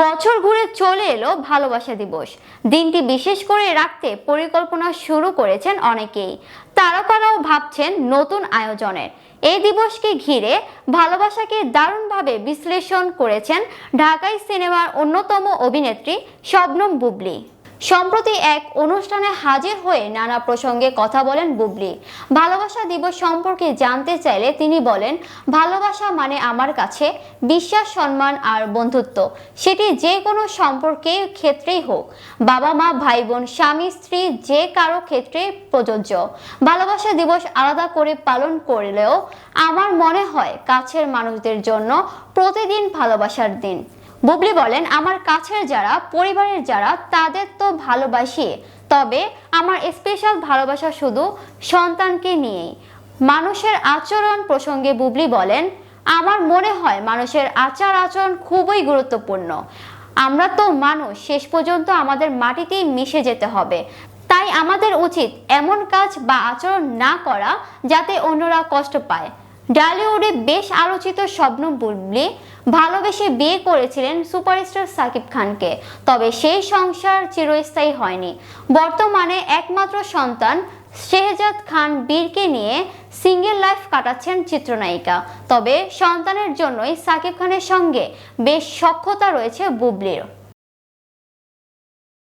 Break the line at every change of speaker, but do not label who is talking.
বছর ঘুরে চলে এলো ভালোবাসা দিবস। দিনটি বিশেষ করে রাখতে পরিকল্পনা শুরু করেছেন অনেকেই। তারকারাও ভাবছেন নতুন আয়োজনের। এই দিবসকে ঘিরে ভালোবাসাকে দারুণভাবে বিশ্লেষণ করেছেন ঢাকাই সিনেমার অন্যতম অভিনেত্রী শবনম বুবলি। সম্প্রতি এক অনুষ্ঠানে হাজির হয়ে নানা প্রসঙ্গে কথা বলেন বুবলি। ভালোবাসা দিবস সম্পর্কে জানতে চাইলে তিনি বলেন, ভালোবাসা মানে আমার কাছে বিশ্বাস, সম্মান আর বন্ধুত্ব। সেটি যে কোনো সম্পর্কের ক্ষেত্রেই হোক। বাবা মা, ভাই বোন, স্বামী, স্ত্রী যে কারও ক্ষেত্রে প্রযোজ্য। ভালোবাসা দিবস আলাদা করে পালন করলেও আমার মনে হয় কাছের মানুষদের জন্য প্রতিদিন ভালোবাসার দিন। বুবলি বলেন, আমার কাছের যারা, পরিবারের যারা, তাদের তো ভালোবাসি। তবে আমার স্পেশাল ভালোবাসা শুধু সন্তানকে নিয়েই। মানুষের আচরণ প্রসঙ্গে বুবলি বলেন, আমার মনে হয় মানুষের আচার আচরণ খুবই গুরুত্বপূর্ণ। আমরা তো মানুষ, শেষ পর্যন্ত আমাদের মাটিতেই মিশে যেতে হবে। তাই আমাদের উচিত এমন কাজ বা আচরণ না করা যাতে অন্যরা কষ্ট পায়। ডালিউডে বেশ আলোচিত স্বপ্ন বুবলি ভালোবেসে বিয়ে করেছিলেন সুপারস্টার সাকিব খানকে, তবে সেই সংসার চিরস্থায়ী হয়নি। বর্তমানে একমাত্র সন্তান শেহজাদ খান বীরকে নিয়ে সিঙ্গেল লাইফ কাটাচ্ছেন চিত্রনায়িকা। তবে সন্তানের জন্যই সাকিব খানের সঙ্গে বেশ সক্ষতা রয়েছে বুবলির।